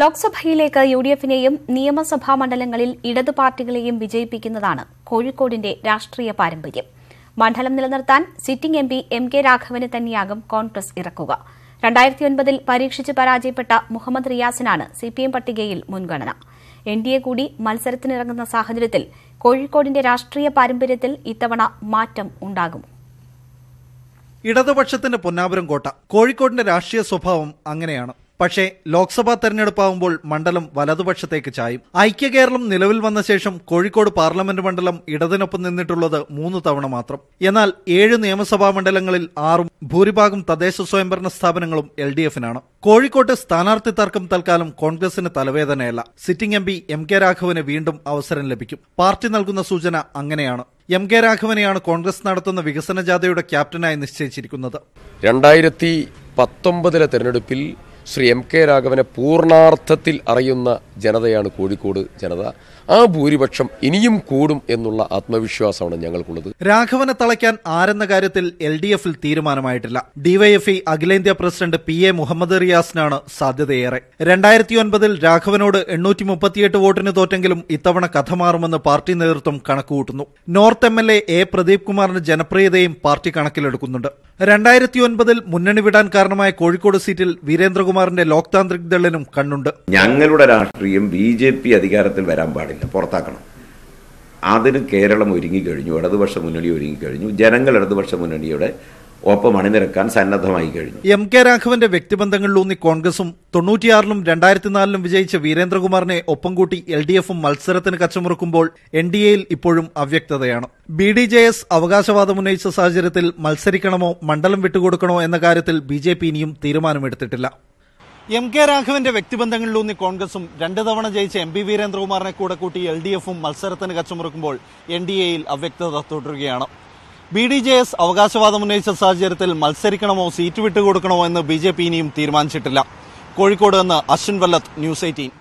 ലോക്സഭയിലേക്ക് U D എഫിനെയും നിയമസഭാ മണ്ഡലങ്ങളിൽ ഇടതു പാർട്ടികളെയും വിജയിപ്പിക്കുന്നതാണ് കോഴിക്കോടിന്റെ രാഷ്ട്രീയ പാരമ്പര്യം. മണ്ഡലം നിലനിർത്താൻ sitting M P M K Raghavan തന്നെയാകും കോൺഗ്രസ് ഇറക്കുക. രണ്ടായിരത്തി ഒൻപതിൽ പരീക്ഷിച്ച് പരാജയപ്പെട്ട മുഹമ്മദ് റിയാസിനാണ് സിപിഎം പട്ടികയിൽ മുൻഗണന. എൻ ഡി എ കൂടി മത്സരത്തിനിറങ്ങുന്ന സാഹചര്യത്തിൽ കോഴിക്കോടിന്റെ രാഷ്ട്രീയ പാരമ്പര്യത്തിൽ ഇത്തവണ മാറ്റം ഉണ്ടാകും. ഇടതുപക്ഷത്തിന്റെ പൊന്നാപുരം കോട്ട കോഴിക്കോടിന്റെ രാഷ്ട്രീയ സ്വഭാവം അങ്ങനെയാണ്. പക്ഷേ ലോക്സഭാ തെരഞ്ഞെടുപ്പാകുമ്പോൾ മണ്ഡലം വലതുപക്ഷത്തേക്ക് ചായും. ഐക്യകേരളം നിലവിൽ വന്ന ശേഷം കോഴിക്കോട് പാർലമെന്റ് മണ്ഡലം ഇടതിനൊപ്പം നിന്നിട്ടുള്ളത് മൂന്ന് തവണ മാത്രം. എന്നാൽ ഏഴ് നിയമസഭാ മണ്ഡലങ്ങളിൽ ആറും ഭൂരിഭാഗം തദ്ദേശ സ്വയംഭരണ സ്ഥാപനങ്ങളും എൽ ഡി എഫിനാണ്. കോഴിക്കോട്ട് സ്ഥാനാർത്ഥി തർക്കം തൽക്കാലം കോൺഗ്രസിന് തലവേദനയല്ല. Sitting M P M K Raghavan വീണ്ടും അവസരം ലഭിക്കും. പാർട്ടി നൽകുന്ന സൂചന അങ്ങനെയാണ്. എം കെ രാഘവനെയാണ് കോൺഗ്രസ് നടത്തുന്ന വികസന ജാഥയുടെ ക്യാപ്റ്റനായി നിശ്ചയിച്ചിരിക്കുന്നത്. രണ്ടായിരത്തി പത്തൊമ്പതിലെ തെരഞ്ഞെടുപ്പിൽ ശ്രീ എം കെ രാഘവനെ പൂർണാർത്ഥത്തിൽ അറിയുന്ന ജനതയാണ് കോഴിക്കോട് ജനത. ആ ഭൂരിപക്ഷം ഇനിയും കൂടും എന്നുള്ള ആത്മവിശ്വാസമാണ് ഞങ്ങൾക്കുള്ളത്. രാഘവനെ തളയ്ക്കാൻ ആരെന്ന കാര്യത്തിൽ എൽ ഡി എഫിൽ തീരുമാനമായിട്ടില്ല. ഡിവൈഎഫ്ഇ അഖിലേന്ത്യാ പ്രസിഡന്റ് പി എ മുഹമ്മദ് റിയാസിനാണ് സാധ്യതയേറെ. രണ്ടായിരത്തി ഒൻപതിൽ രാഘവനോട് എണ്ണൂറ്റി മുപ്പത്തിയെട്ട് വോട്ടിന് തോറ്റെങ്കിലും ഇത്തവണ കഥ മാറുമെന്ന് പാർട്ടി നേതൃത്വം കണക്കുകൂട്ടുന്നു. North M L A A Pradeep കുമാറിന് ജനപ്രിയതയും പാർട്ടി കണക്കിലെടുക്കുന്നുണ്ട്. രണ്ടായിരത്തി ഒൻപതിൽ മുന്നണി വിടാൻ കാരണമായ കോഴിക്കോട് സീറ്റിൽ വീരേന്ദ്രകുമാറിന്റെ ലോക് താന്ത്രിക് ദളിനും കണ്ണുണ്ട്. ഞങ്ങളുടെ രാഷ്ട്രീയം ബി ജെ പി അധികാരത്തിൽ വരാൻ പാടില്ല. പുറത്താക്കണം. അതിന് കേരളം ഒരുങ്ങിക്കഴിഞ്ഞു ഇടതുപക്ഷ മുന്നണി ഒരുങ്ങിക്കഴിഞ്ഞു ജനങ്ങൾ ഇടതുപക്ഷ മുന്നണിയുടെ ഒപ്പം അണിനിരക്കാൻ സന്നദ്ധമായി കഴിഞ്ഞു. എം കെ രാഘവന്റെ വ്യക്തിബന്ധങ്ങളിലൂന്നി കോൺഗ്രസും തൊണ്ണൂറ്റിയാറിലും രണ്ടായിരത്തി നാലിലും വിജയിച്ച വീരേന്ദ്രകുമാറിനെ ഒപ്പം കൂട്ടി എൽ ഡി എഫും മത്സരത്തിന് കച്ചമുറുക്കുമ്പോൾ എൻ ഡി എയിൽ ഇപ്പോഴും അവ്യക്തതയാണ്. ബി ഡി ജെ എസ് അവകാശവാദം ഉന്നയിച്ച സാഹചര്യത്തിൽ മത്സരിക്കണമോ മണ്ഡലം വിട്ടുകൊടുക്കണോ എന്ന കാര്യത്തിൽ ബി ജെ പി ഇനിയും തീരുമാനമെടുത്തിട്ടില്ല. എം കെ രാഘവന്റെ വ്യക്തിബന്ധങ്ങളിലൂന്നി കോൺഗ്രസും രണ്ടു തവണ ജയിച്ച എം പി വീരേന്ദ്രകുമാറിനെ കൂടെ കൂട്ടി എൽ ഡി എഫും മത്സരത്തിന് കച്ചമുറുക്കുമ്പോൾ എൻ ഡി എയിൽ അവ്യക്തത തുടരുകയാണ്. ബി ഡി ജെ എസ് അവകാശവാദം ഉന്നയിച്ച സാഹചര്യത്തിൽ മത്സരിക്കണമോ സീറ്റ് വിട്ടുകൊടുക്കണമോ എന്ന് ബി ജെ പി ഇനിയും തീരുമാനിച്ചിട്ടില്ല. കോഴിക്കോട് നിന്ന് അശ്വിൻ വല്ലത്ത് ന്യൂസ് എയ്റ്റീൻ.